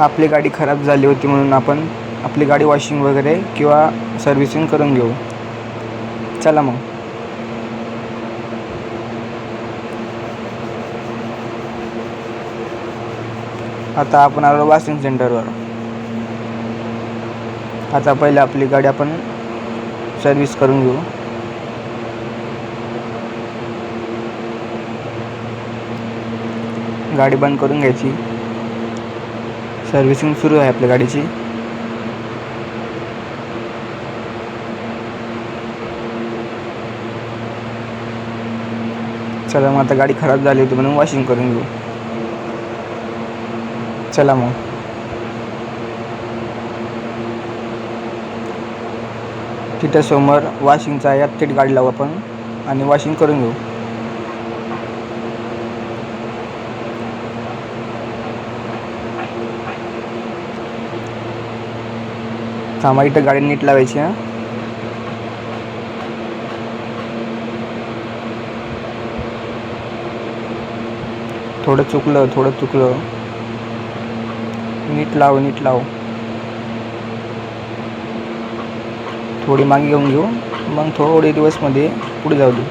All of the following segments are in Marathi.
आपली गाडी खराब झाली होती म्हणून आपण आपली गाडी वॉशिंग वगैरे किंवा सर्व्हिसिंग करून घेऊ. चला मग. आता आपण आलो वॉशिंग सेंटरवर आता पहिले आपली गाडी आपण सर्व्हिस करून घेऊ. गाडी बंद करून घ्यायची. सर्व्हिसिंग सुरू आहे आपल्या गाडीची. चला मग आता गाडी खराब झाली होती म्हणून वॉशिंग करून घेऊ. चला मग. तिथे समोर वॉशिंगचा आहे यात थेट गाडी लावू आपण आणि वॉशिंग करून घेऊ. थांबा इथं गाडी नीट लावायची हां. थोडं चुकलं थोडं चुकलं. नीट लाव नीट लाव. थोडी मागे घेऊन घेऊ. मग थोडे दिवसमध्ये पुढे जाऊ दे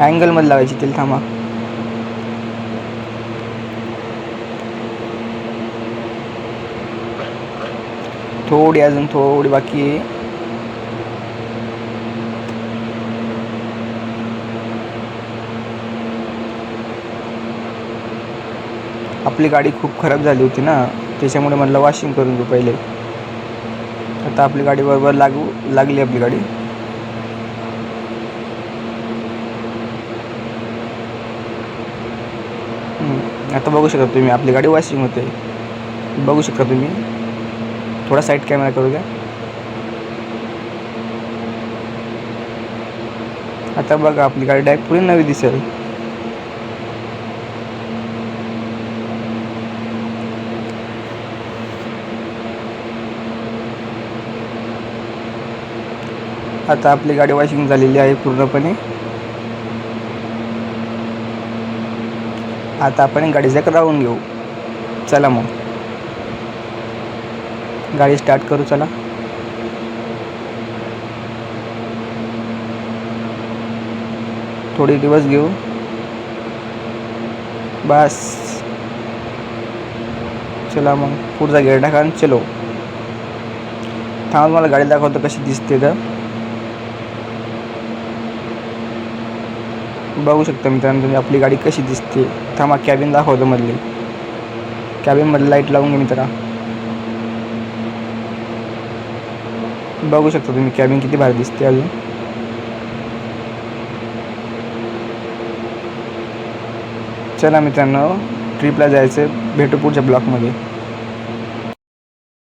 अँगलमध्ये लावायची तेल थांबा. थोडी अजून थोडी बाकी आहे. आपली गाडी खूप खराब झाली होती ना त्याच्यामुळे म्हटलं वॉशिंग करून घेऊ पहिले. आता आपली गाडी बरोबर लागू लागली आपली गाडी. आता बघू शकता तुम्ही आपली गाडी वॉशिंग होते. बघू शकता तुम्ही. थोडा साईड कॅमेरा करू द्या आता बघा आपली गाडी डायरेक्ट पुढे नवी दिसेल. आता आपली गाडी वॉशिंग झालेली आहे पूर्णपणे. आता आपण गाडीचा राहून घेऊ. चला मग. गाडी स्टार्ट करू चला. थोडे दिवस घेऊ. बस. चला मग पुढचा गेअर टाका आणि चलो. थांबा मला गाडी दाखवतो कशी दिसते तर. बघू शकता मित्रांनो तुम्ही आपली गाडी कशी दिसते. थांबा कॅबिन दाखवतो मधली. कॅबिनमध्ये लाइट लावून घे मित्रा. बघू शकता तुम्ही कॅबिन किती भारी दिसते अजून. चला मित्रांनो ट्रिपला जायचं भेटू पुढच्या ब्लॉकमध्ये